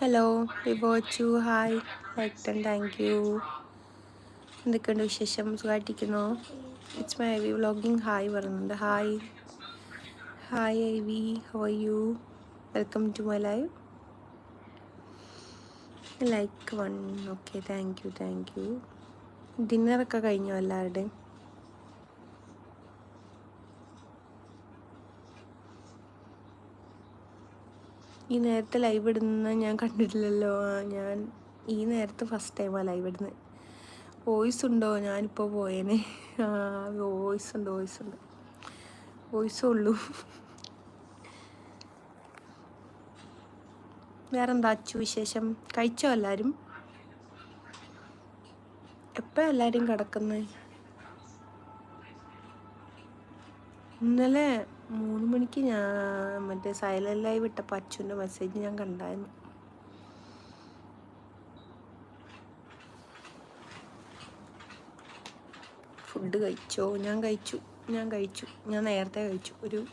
Hello വിവോച്ചു hi വെക്ടൻ thank you എന്തൊക്കെയുണ്ട് വിശേഷം? സുഖമായിട്ടിരിക്കുന്നു it's my I V vlogging hi പറയുന്നുണ്ട് hi hi I V how are you welcome to my live like one okay thank you thank you ഡിന്നറൊക്കെ കഴിഞ്ഞോ എല്ലാവരുടെയും? ഈ നേരത്തെ ലൈവ് ഇടുന്ന ഞാൻ കണ്ടിട്ടില്ലല്ലോ. ഞാൻ ഈ നേരത്തെ ഫസ്റ്റ് ടൈമാണ് ലൈവ് ഇടുന്നത് വോയിസ് ഉണ്ടോ? ഞാനിപ്പോൾ പോയേനെ. വോയിസ് ഉണ്ട് വോയിസ് ഉണ്ട്. വോയിസ് ഉള്ളൂ. വേറെന്താ അച്ചു വിശേഷം? കഴിച്ചോ എല്ലാവരും എപ്പോഴാണ് എല്ലാവരും കിടക്കുന്നത് ഇന്നലെ മൂന്ന് മണിക്ക് ഞാൻ മറ്റേ സൈലന്റായി ലൈവ് ഇട്ടപ്പോൾ അച്ഛന്റെ മെസ്സേജ് ഞാൻ കണ്ടായിരുന്നു. ഫുഡ് കഴിച്ചോ? ഞാൻ കഴിച്ചു. ഞാൻ കഴിച്ചു. ഞാൻ നേരത്തെ കഴിച്ചു. ഒരു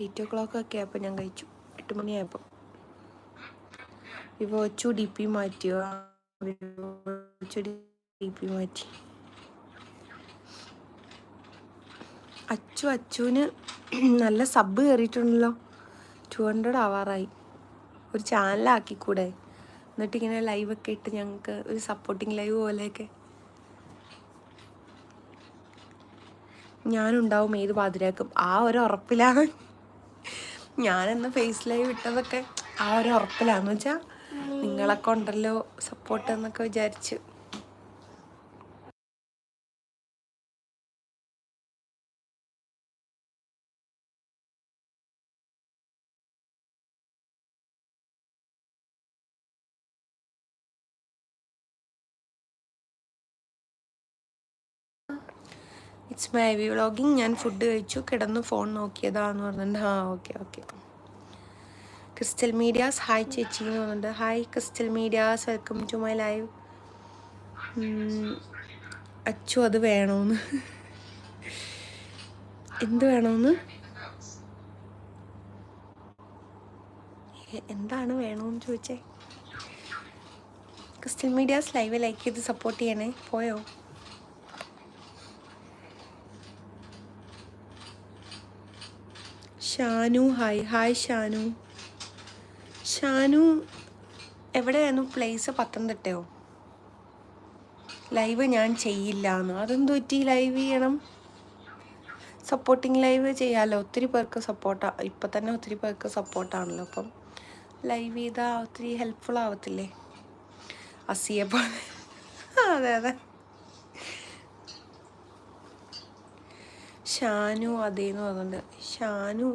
എയ്റ്റ് ഓ ക്ലോക്ക് ഒക്കെ ആയപ്പോൾ ഞാൻ കഴിച്ചു. എട്ട് മണിയായപ്പോൾ ഇപ്പോൾ ഒച്ചു ഡി പി മാറ്റിയോ? ഡി പി മാറ്റി. അച്ചു അച്ചുവിന് നല്ല സബ് കയറിയിട്ടുണ്ടല്ലോ ടു ഹൺഡ്രഡ് ആവാറായി. ഒരു ചാനലാക്കിക്കൂടെ? എന്നിട്ട് ഇങ്ങനെ ലൈവൊക്കെ ഇട്ട് ഞങ്ങൾക്ക് ഒരു സപ്പോർട്ടിങ് ലൈവ് പോലെയൊക്കെ. ഞാനുണ്ടാവും ഏത് പാതിരാക്കും. ആ ഒരു ഉറപ്പിലാണ്. ഞാനെന്ന് ഫേസ് ലൈവ് ഇട്ടതൊക്കെ ആ ഒരു ഉറപ്പിലാന്ന് വെച്ചാൽ നിങ്ങളൊക്കെ ഉണ്ടല്ലോ സപ്പോർട്ട് എന്നൊക്കെ വിചാരിച്ച്. ഇറ്റ്സ് മൈ വി വ്ളോഗിങ് ഞാൻ ഫുഡ് കഴിച്ചു. കിടന്ന് ഫോൺ നോക്കിയതാന്ന് പറഞ്ഞിട്ടുണ്ട്. ആ okay okay crystal medias hi ചേച്ചി എന്ന് പറഞ്ഞിട്ടുണ്ട്. Hi crystal medias welcome to my live Achu അത് വേണമെന്ന് എന്ത് വേണമെന്ന് എന്താണ് വേണമെന്ന് ചോദിച്ചേ? ക്രിസ്റ്റൽ മീഡിയാസ് ലൈവ് ലൈക്ക് ചെയ്ത് സപ്പോർട്ട് ചെയ്യണേ. പോയോ? Shanu hi hi Shanu. Shanu എവിടെയായിരുന്നു പ്ലേസ് പത്തനംതിട്ടയോ? ലൈവ് ഞാൻ ചെയ്യില്ല എന്ന് അതെന്ത് പറ്റി? ലൈവ് ചെയ്യണം. സപ്പോർട്ടിങ് ലൈവ് ചെയ്യാമല്ലോ ഒത്തിരി പേർക്ക് സപ്പോർട്ടാ ഇപ്പം തന്നെ ഒത്തിരി പേർക്ക് സപ്പോർട്ടാണല്ലോ അപ്പം ലൈവ് ചെയ്താൽ ഒത്തിരി ഹെൽപ്ഫുൾ ആവത്തില്ലേ? അസിയെ പോലെ. അതെ അതെ. ഷാനു അതേന്ന് പറഞ്ഞിട്ടുണ്ട്. ഷാനു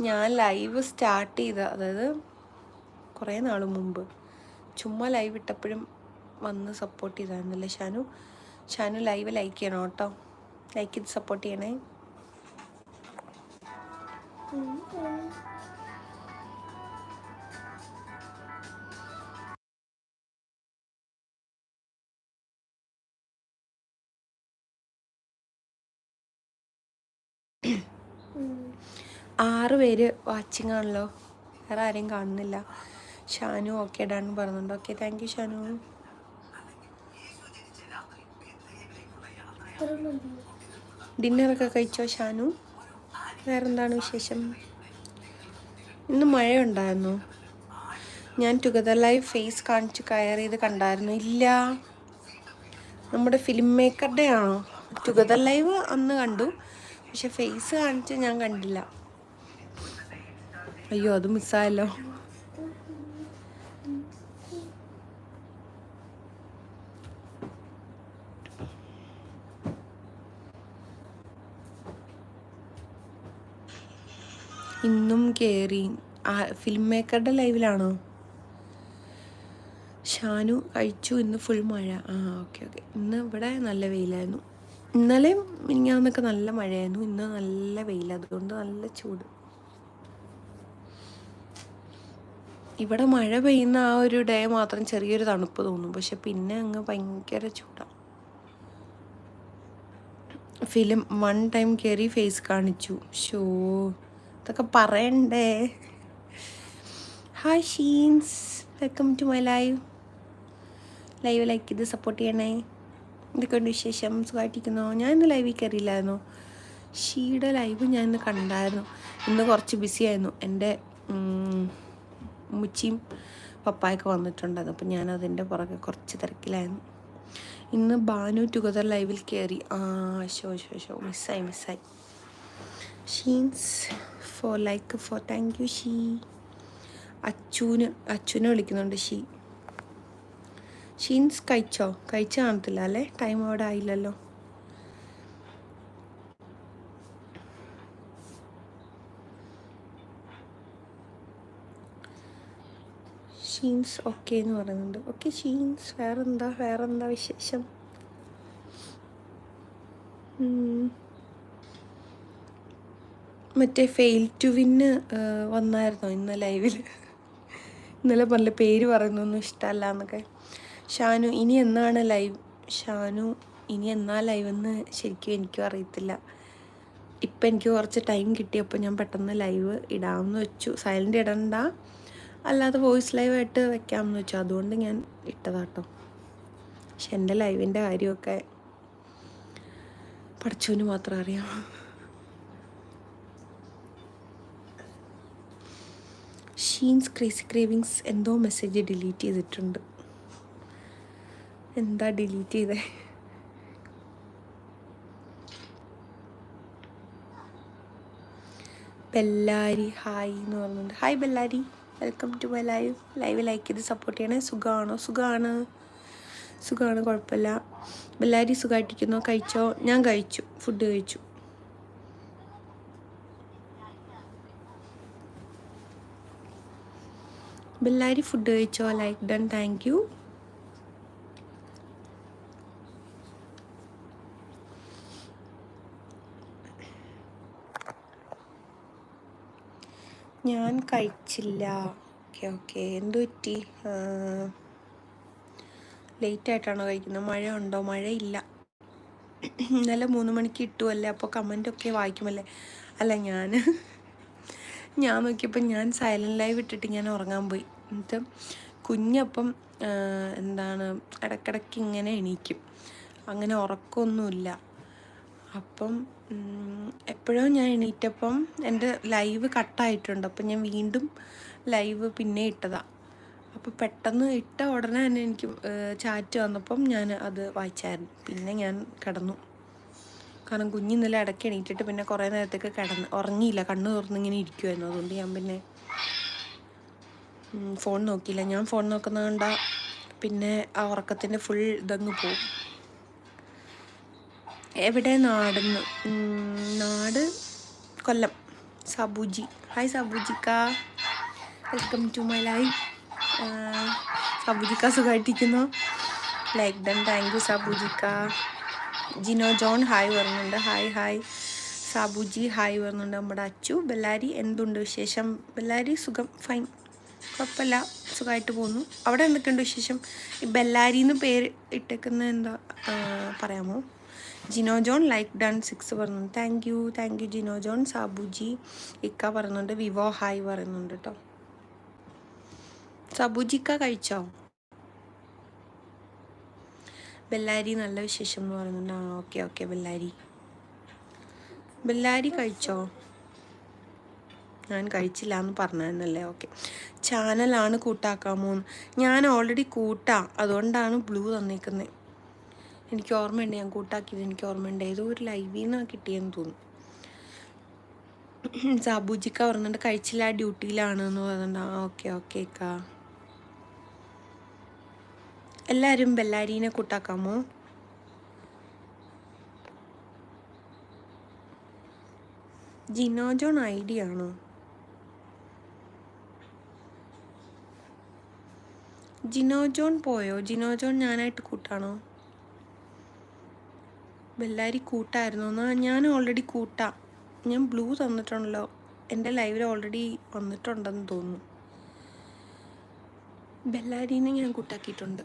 ഞാൻ ലൈവ് സ്റ്റാർട്ട് ചെയ്ത അതായത് കുറേ നാൾ മുമ്പ്. ചുമ്മാ ലൈവ് ഇട്ടപ്പോഴും വന്ന് സപ്പോർട്ട് ചെയ്തായിരുന്നല്ലേ ഷാനു. ഷാനു ലൈവ് ലൈക്ക് ചെയ്യണം കേട്ടോ. ലൈക്ക് ചെയ്ത് സപ്പോർട്ട് ചെയ്യണേ. ആറ് പേര് വാച്ചിങ് ആണല്ലോ. വേറെ ആരെയും കാണുന്നില്ല. ഷാനു ഓക്കെ ഡൺ പറഞ്ഞുണ്ട് ഓക്കെ താങ്ക് യു ഷാനു. ഡിന്നറൊക്കെ കഴിച്ചോ ഷാനു? വേറെന്താണ് വിശേഷം? ഇന്ന് മഴയുണ്ടായിരുന്നു. ഞാൻ ടുഗദർ ലൈവ് ഫേസ് കാണിച്ച് കയർ ചെയ്ത് കണ്ടായിരുന്നു. ഇല്ല. നമ്മുടെ ഫിലിം മേക്കറുടെ ആണോ? ടുഗദർ ലൈവ് അന്ന് കണ്ടു. പക്ഷെ ഫേസ് കാണിച്ച് ഞാൻ കണ്ടില്ല. അയ്യോ അത് മിസ്സായല്ലോ ഇന്നും കയറി ഫിലിം മേക്കറുടെ ലൈവിലാണോ ഷാനു കഴിച്ചു ഇന്ന് ഫുൾ മഴ. ആ ഓക്കെ ഓക്കെ ഇന്ന് ഇവിടെ നല്ല വെയിലായിരുന്നു. ഇന്നലെയും മിനിങ്ങാന്നൊക്കെ നല്ല മഴയായിരുന്നു. ഇന്ന് നല്ല വെയിൽ അതുകൊണ്ട് നല്ല ചൂട്. ഇവിടെ മഴ പെയ്യുന്ന ആ ഒരു ഡേ മാത്രം ചെറിയൊരു തണുപ്പ് തോന്നും. പക്ഷെ പിന്നെ അങ്ങ് ഭയങ്കര ചൂടാണ് ഫിലിം വൺ ടൈം കയറി ഫേസ് കാണിച്ചു. ഷോ. ഇതൊക്കെ പറയണ്ടേ? Hi Sheens. Welcome to my live. Live like ഇത് സപ്പോർട്ട് ചെയ്യണേ. എന്തൊക്കെയുണ്ട് വിശേഷം? സുഖമായിട്ടിരിക്കുന്നോ ഞാൻ ഇന്ന് ലൈവിൽ കയറിയില്ലായിരുന്നു ഷീയുടെ ലൈവ് ഞാൻ ഇന്ന് കണ്ടായിരുന്നു. ഇന്ന് കുറച്ച് ബിസി ആയിരുന്നു. എന്റെ മുച്ചിയും പപ്പായൊക്കെ വന്നിട്ടുണ്ടായിരുന്നു. അപ്പം ഞാൻ അതിന്റെ പുറകെ കുറച്ച് തിരക്കിലായിരുന്നു. ഇന്ന് ബാനു ടുഗദർ ലൈവിൽ കയറി ആ ഷോ ഷോ ഷോ മിസ്സായി മിസ്സായി Sheens four like four thank you she. അച്ചുവിന് അച്ചുവിനെ വിളിക്കുന്നുണ്ട് ഷീ. ഷീൻസ് കഴിച്ചോ? കഴിച്ച കാണത്തില്ല അല്ലേ? ടൈം അവിടെ ആയില്ലല്ലോ. ഷീൻസ് ഓക്കെ എന്ന് പറയുന്നുണ്ട്. ഓക്കെ ഷീൻസ് വേറെന്താ? വേറെന്താ വിശേഷം? മറ്റേ ഫെയിൽ ടു വിന്ന് വന്നായിരുന്നോ ഇന്ന് ലൈവിൽ ഇന്നലെ പറഞ്ഞ പേര് പറയുന്നൊന്നും ഇഷ്ടമല്ല എന്നൊക്കെ. ഷാനു ഇനി എന്നാണ് ലൈവ്? ഷാനു ഇനി എന്നാ ലൈവ് എന്ന് ശരിക്കും എനിക്കും അറിയത്തില്ല. ഇപ്പം എനിക്ക് കുറച്ച് ടൈം കിട്ടിയപ്പോൾ ഞാൻ പെട്ടെന്ന് ലൈവ് ഇടാമെന്ന് വെച്ചു. സൈലന്റ് ഇടണ്ട. അല്ലാതെ വോയിസ് ലൈവായിട്ട് വെക്കാമെന്ന് വെച്ചു. അതുകൊണ്ട് ഞാൻ ഇട്ടതാട്ടോ. പക്ഷെ എന്റെ ലൈവിന്റെ കാര്യമൊക്കെ പഠിച്ചവന് മാത്രം അറിയാം. ഷീൻസ് ക്രേസി ക്രേവിങ്സ് എന്തോ മെസ്സേജ് ഡിലീറ്റ് ചെയ്തിട്ടുണ്ട്. എന്താ ഡിലീറ്റ് ചെയ്തേ? ബെല്ലാരി ഹായ് എന്ന് പറഞ്ഞിട്ടുണ്ട്. Hi Bellary. Welcome to my live live like ചെയ്ത് സപ്പോർട്ട് ചെയ്യണേ. സുഖമാണോ സുഖമാണ് സുഖമാണ് കുഴപ്പമില്ല. ബെല്ലാരി സുഖമായിട്ടിരിക്കുന്നോ കഴിച്ചോ? ഞാൻ കഴിച്ചു. ഫുഡ് കഴിച്ചു. ബെല്ലാരി ഫുഡ് കഴിച്ചോ? ലൈക്ക് ഡൺ താങ്ക് യു ഞാൻ കഴിച്ചില്ല. Okay okay. എന്തു പറ്റി? ലേറ്റ് ആയിട്ടാണോ കഴിക്കുന്നത്? മഴ ഉണ്ടോ മഴയില്ല. ഇന്നലെ മൂന്ന് മണിക്ക് ഇട്ടുമല്ലേ അപ്പോൾ കമന്റൊക്കെ വായിക്കുമല്ലേ? അല്ല ഞാൻ ഞാൻ നോക്കിയപ്പോൾ ഞാൻ സൈലന്റ് ലൈവ് ഇട്ടിട്ട് ഞാൻ ഉറങ്ങാൻ പോയി. എന്നിട്ട് കുഞ്ഞപ്പം എന്താണ് ഇടക്കിടയ്ക്ക് ഇങ്ങനെ എണീക്കും. അങ്ങനെ ഉറക്കമൊന്നുമില്ല അപ്പം എപ്പോഴും ഞാൻ എണീറ്റപ്പം എന്റെ ലൈവ് കട്ടായിട്ടുണ്ട്. അപ്പം ഞാൻ വീണ്ടും ലൈവ് പിന്നെ ഇട്ടതാണ് അപ്പോൾ പെട്ടെന്ന് ഇട്ട ഉടനെ തന്നെ എനിക്ക് ചാറ്റ് വന്നപ്പം ഞാൻ അത് വായിച്ചായിരുന്നു. പിന്നെ ഞാൻ കിടന്നു. കാരണം കുഞ്ഞിന്നലെ ഇടയ്ക്ക് എണീറ്റിട്ട് പിന്നെ കുറേ നേരത്തേക്ക് കിടന്ന് ഉറങ്ങിയില്ല. കണ്ണു തുറന്നിങ്ങനെ ഇരിക്കുമായിരുന്നു അതുകൊണ്ട് ഞാൻ പിന്നെ ഫോൺ നോക്കിയില്ല. ഞാൻ ഫോൺ നോക്കുന്നത് കണ്ട പിന്നെ ആ ഉറക്കത്തിന്റെ ഫുൾ ഇതങ്ങ് പോകും എവിടെ നാടെന്ന് നാട് കൊല്ലം. സബുജി. ഹായ് സബുജിക്ക. വെൽക്കം ടു മൈ ലൈഫ് സബുജിക്ക സുഖമായിട്ടിരിക്കുന്നു ലൈക്ക് ഡൺ താങ്ക് യു സബുജിക്ക. ജിനോ ജോൺ ഹായ് പറഞ്ഞുണ്ട് ഹായ് ഹായ് സാബുജി ഹായ് പറഞ്ഞുണ്ട് നമ്മുടെ അച്ചു ബെല്ലാരി എന്തുണ്ട് വിശേഷം? ബെല്ലാരി സുഖം. ഫൈൻ കുഴപ്പമില്ല. സുഖമായിട്ട് പോകുന്നു. അവിടെ എന്തൊക്കെയുണ്ട് വിശേഷം? ഈ ബെല്ലാരിന്ന് പേര് ഇട്ടേക്കുന്ന എന്താ പറയാമോ? Jino John like done six പറഞ്ഞു thank you thank you Jino John Sabuji ഇക്ക പറയുന്നുണ്ട് വിവോ ഹായ് പറയുന്നുണ്ട് കേട്ടോ സാബുജിക്ക കഴിച്ചോ? ബെല്ലാരി നല്ല വിശേഷം എന്ന് പറയുന്നുണ്ട്. ആ ഓക്കെ ഓക്കെ ബെല്ലാരി. ബെല്ലാരി കഴിച്ചോ? ഞാൻ കഴിച്ചില്ല എന്ന് പറഞ്ഞതെന്നല്ലേ ഓക്കെ. ചാനലാണ് കൂട്ടാക്കാമോ ഞാൻ ഓൾറെഡി കൂട്ടാം അതുകൊണ്ടാണ് ബ്ലൂ തന്നേക്കുന്നത് എനിക്ക് ഓർമ്മയുണ്ട് ഞാൻ കൂട്ടാക്കിയത് എനിക്ക് ഓർമ്മയുണ്ട്. ഏതോ ഒരു ലൈവിൽ നിന്നാണ് കിട്ടിയെന്ന് തോന്നുന്നു. സാബുജിക്ക പറഞ്ഞിട്ട് കഴിച്ചില്ല ഡ്യൂട്ടിയിലാണ് എന്ന് പറഞ്ഞിട്ട്. ആ ഓക്കെ ഓക്കെ കാ എല്ലാവരും ബെല്ലാരീനെ കൂട്ടാക്കാമോ? ജിനോ ജോൺ ഡി ആണോ? ജിനോ ജോൺ പോയോ? ജിനോ ജോൺ ഞാനായിട്ട് കൂട്ടാണോ? ബെല്ലാരി കൂട്ടായിരുന്നു എന്നാൽ ഞാൻ ഓൾറെഡി കൂട്ടാം. ഞാൻ ബ്ലൂ തന്നിട്ടുണ്ടല്ലോ. എന്റെ ലൈവിൽ ഓൾറെഡി വന്നിട്ടുണ്ടെന്ന് തോന്നുന്നു. ബെല്ലാരീനെ ഞാൻ കൂട്ടാക്കിയിട്ടുണ്ട്.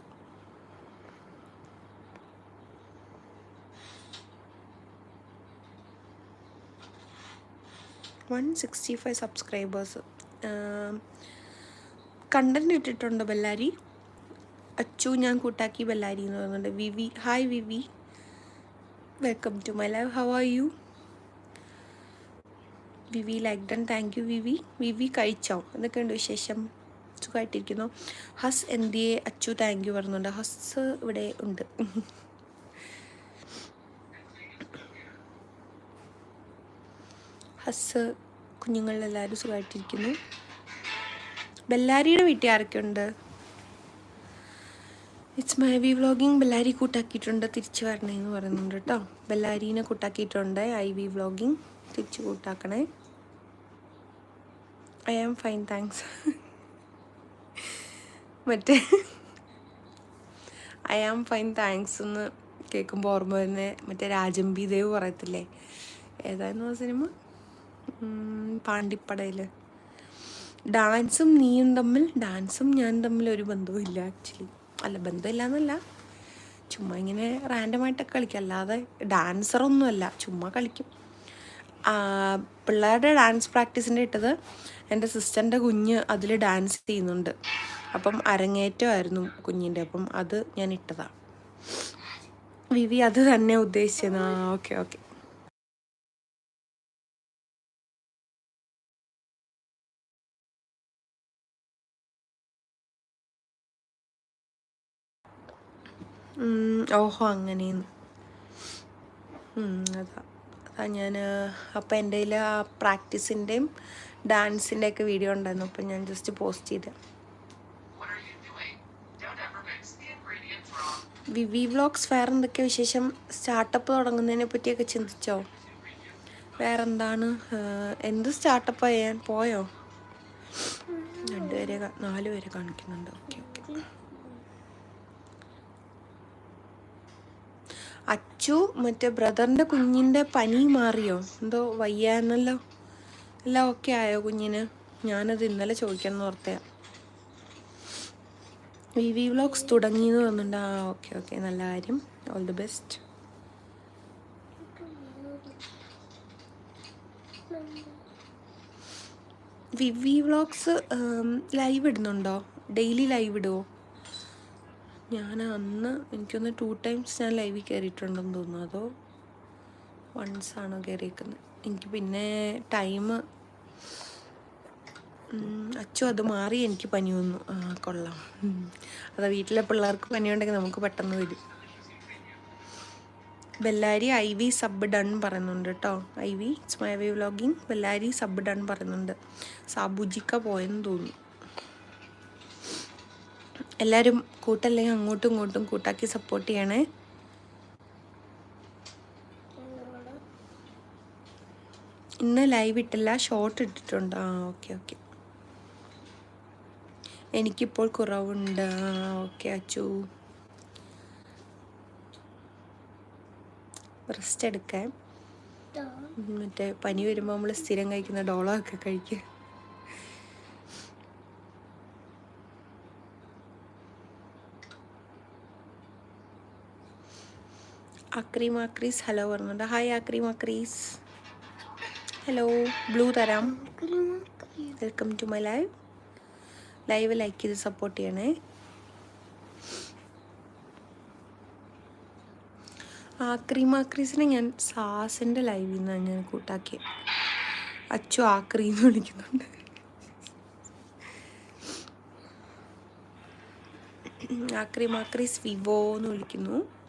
One sixty five subscribers content ഇട്ടിട്ടുണ്ട് ബെല്ലാരി അച്ചു ഞാൻ കൂട്ടാക്കി ബെല്ലാരി എന്ന് പറയുന്നുണ്ട് V V hi V V. Welcome to my live how are you V V like done thank you V V V V കഴിച്ചോ? എന്തൊക്കെയുണ്ട് വിശേഷം? സുഖമായിട്ടിരിക്കുന്നു? ഹസ് എന്തിയെ? അച്ചു താങ്ക് യു പറയുന്നുണ്ട് ഹസ് ഇവിടെ ഉണ്ട്. ഹസ് കുഞ്ഞുങ്ങളെല്ലാവരും സുഖമായിട്ടിരിക്കുന്നു. ബെല്ലാരിയുടെ വീട്ടിൽ ആരൊക്കെയുണ്ട്? It's my V vlogging Bellary കൂട്ടാക്കിയിട്ടുണ്ട് തിരിച്ചു വരണേ എന്ന് പറയുന്നുണ്ട് കേട്ടോ ബെല്ലാരീനെ കൂട്ടാക്കിയിട്ടുണ്ട് ഐ വി വ്ളോഗിങ് തിരിച്ചു കൂട്ടാക്കണേ. ഐ ആം ഫൈൻ താങ്ക്സ് മറ്റേ ഐ ആം ഫൈൻ താങ്ക്സ് എന്ന് കേൾക്കുമ്പോൾ ഓർമ്മ വരുന്ന മറ്റേ രാജംബി ദേവ് പറയത്തില്ലേ? ഏതായിരുന്നു ആ സിനിമ? പാണ്ടിപ്പടയിൽ ഡാൻസും നീയും തമ്മിൽ ഡാൻസും ഞാൻ തമ്മിൽ ഒരു ബന്ധവും ആക്ച്വലി അല്ല ബന്ധമില്ല എന്നല്ല ചുമ്മാ ഇങ്ങനെ റാൻഡമായിട്ടൊക്കെ കളിക്കും. അല്ലാതെ ഡാൻസറൊന്നുമല്ല ചുമ്മാ കളിക്കും. പിള്ളേരുടെ ഡാൻസ് പ്രാക്ടീസിന്റെ ഇട്ടത് എന്റെ സിസ്റ്ററിന്റെ കുഞ്ഞ് അതിൽ ഡാൻസ് ചെയ്യുന്നുണ്ട്. അപ്പം അരങ്ങേറ്റമായിരുന്നു കുഞ്ഞിന്റെ അപ്പം അത് ഞാൻ ഇട്ടതാണ് വിവി അത് തന്നെ ഉദ്ദേശിച്ചത്. ആ ഓക്കെ ഓക്കെ. ഓഹോ അങ്ങനെയെന്ന്. അതാ അതാ ഞാൻ അപ്പം എന്റെ കയ്യിൽ ആ പ്രാക്ടീസിന്റെയും ഡാൻസിന്റെ ഒക്കെ വീഡിയോ ഉണ്ടായിരുന്നു അപ്പം ഞാൻ ജസ്റ്റ് പോസ്റ്റ് ചെയ്ത. വിവി വ്ളോഗ്സ് വേറെ എന്തൊക്കെയാ വിശേഷം? സ്റ്റാർട്ടപ്പ് തുടങ്ങുന്നതിനെ പറ്റിയൊക്കെ ചിന്തിച്ചോ? വേറെന്താണ്? എന്ത് സ്റ്റാർട്ടപ്പ് ചെയ്യാൻ പോയോ? രണ്ടുപേരെ നാലുപേരെ കാണിക്കുന്നുണ്ട്. Okay okay. അച്ചു മറ്റേ ബ്രദറിന്റെ കുഞ്ഞിന്റെ പനി മാറിയോ? എന്തോ വയ്യാന്നല്ലോ. എല്ലാം ഓക്കെ ആയോ കുഞ്ഞിന്? ഞാനത് ഇന്നലെ ചോദിക്കണം ഓർത്തയാ വി വി വ്ലോഗ്സ് തുടങ്ങി എന്ന് പറഞ്ഞിട്ടുണ്ട് ആ ഓക്കെ ഓക്കെ. നല്ല കാര്യം. All the best V V vlogs live ഇടുന്നുണ്ടോ? Daily live ഇടുമോ ഞാൻ അന്ന് എനിക്കൊന്ന് ടു ടൈംസ് ഞാൻ ലൈവിൽ കയറിയിട്ടുണ്ടെന്ന് തോന്നുന്നു. അതോ വൺസ് ആണോ കയറിയിരിക്കുന്നത് എനിക്ക് പിന്നെ ടൈം അച്ചു അത് മാറി എനിക്ക് പനി വന്നു. ആ കൊള്ളാം. അതാ വീട്ടിലെ പിള്ളേർക്ക് പനി ഉണ്ടെങ്കിൽ നമുക്ക് പെട്ടെന്ന് വരും. Bellary I V sub done പറയുന്നുണ്ട് കേട്ടോ. I V it's my V vlogging. Bellary sub done പറയുന്നുണ്ട്. സാബുജിക്ക പോയെന്ന് തോന്നുന്നു എല്ലാവരും കൂട്ടല്ലെങ്കിൽ അങ്ങോട്ടും ഇങ്ങോട്ടും കൂട്ടാക്കി സപ്പോർട്ട് ചെയ്യണേ. ഇന്ന് ലൈവ് ഇട്ടില്ല ഷോർട്ട് ഇട്ടിട്ടുണ്ട്. ആ ഓക്കെ ഓക്കെ എനിക്കിപ്പോൾ കുറവുണ്ട്. ആ ഓക്കെ അച്ചു. റെസ്റ്റ് എടുക്കാൻ. മറ്റേ പനി വരുമ്പോൾ നമ്മൾ സ്ഥിരം കഴിക്കുന്ന ഡോളൊക്കെ കഴിക്കുക അക്രീം മാക്രീസ് ഹലോ പറഞ്ഞുണ്ട് ഹായ് അക്രി മാക്രീസ് ഹലോ ബ്ലൂ തരാം welcome to my live live like ചെയ്ത് സപ്പോർട്ട് ചെയ്യണേ. ആക്രീം മാക്രീസിനെ ഞാൻ സാസിന്റെ ലൈവിൽ നിന്നാണ് ഞാൻ കൂട്ടാക്കിയത് അച്ചു ആക്രീ എന്ന് വിളിക്കുന്നുണ്ട്. ആക്രീം മാക്രീസ് വിവോ എന്ന് വിളിക്കുന്നു.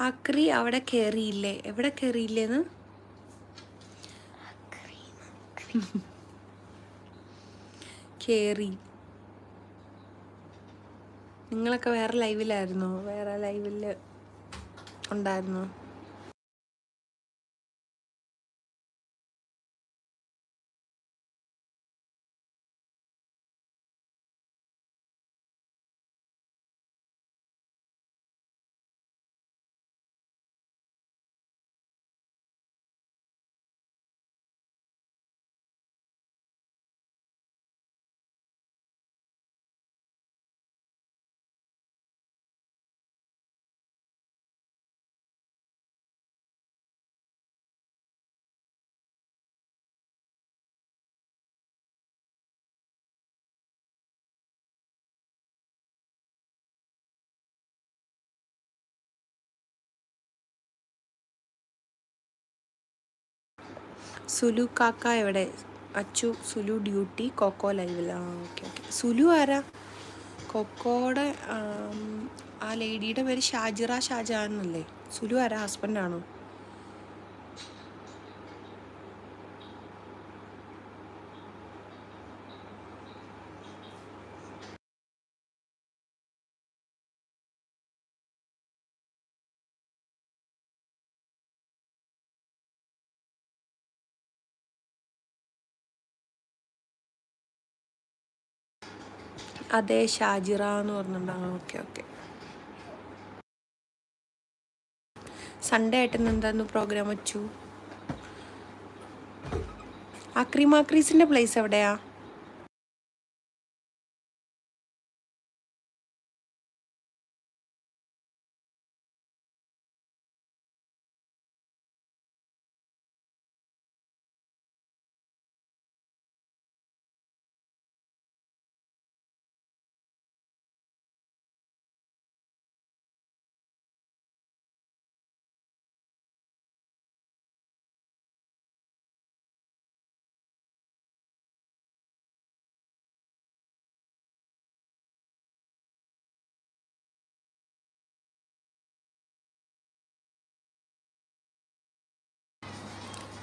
അക്രി അവിടെ കയറിയില്ലേ എവിടെ കയറിയില്ലേന്ന് കേറി. നിങ്ങളൊക്കെ വേറെ ലൈവിലായിരുന്നു വേറെ ലൈവിൽ ഉണ്ടായിരുന്നോ? സുലു കാക്ക എവിടെ? അച്ചു സുലു ഡ്യൂട്ടി കൊക്കോ ലൈവിൽ. ആ ഓക്കെ ഓക്കെ. സുലു ആരാ? കൊക്കോയുടെ ആ ലേഡിയുടെ പേര് ഷാജിറ ഷാജഹാൻ എന്നല്ലേ സുലു ആരാ? ഹസ്ബൻഡാണോ? അതെ ഷാജിറ എന്ന് പറഞ്ഞിട്ടുണ്ടാകും ഓക്കെ ഓക്കെ. സൺഡേ ആയിട്ട് എന്തായിരുന്നു പ്രോഗ്രാം വെച്ചു? അക്രിമാക്രീസിന്റെ പ്ലേസ് എവിടെയാ?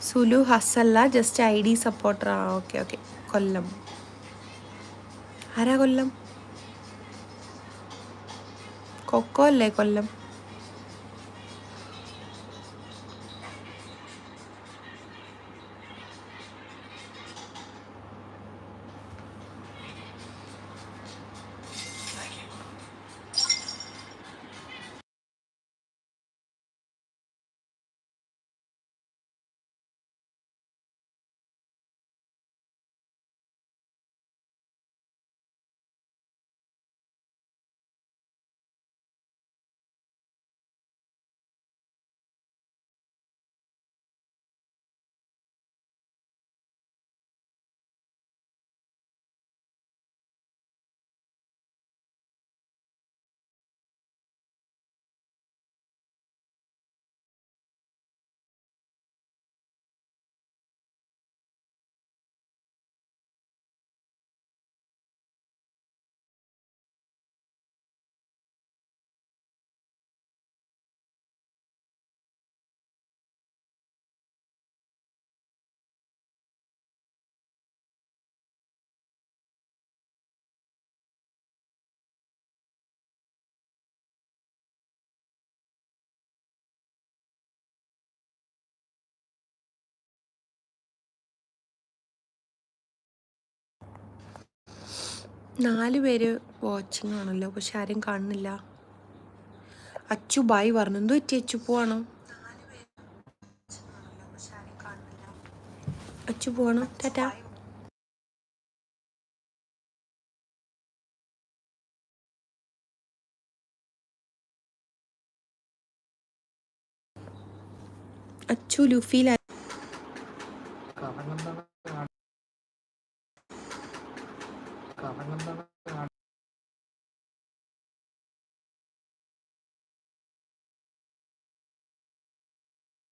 സുലു ഹസല്ല ജസ്റ്റ് ഐ ഡി സപ്പോർട്ടർ. ആ ഓക്കെ ഓക്കെ. കൊല്ലം. ആരാ കൊല്ലം? കൊക്കോ അല്ലേ കൊല്ലം? നാല് പേര് വാച്ചിങ് ആണല്ലോ. പക്ഷെ ആരും കാണുന്നില്ല. അച്ചു ബായ് പറഞ്ഞു. എന്തോ എത്തി അച്ചു? പോവാണോ? അച്ചു പോവാണോ? ടാറ്റാ. അച്ചു ലുഫിയില കറങ്ങുന്നത്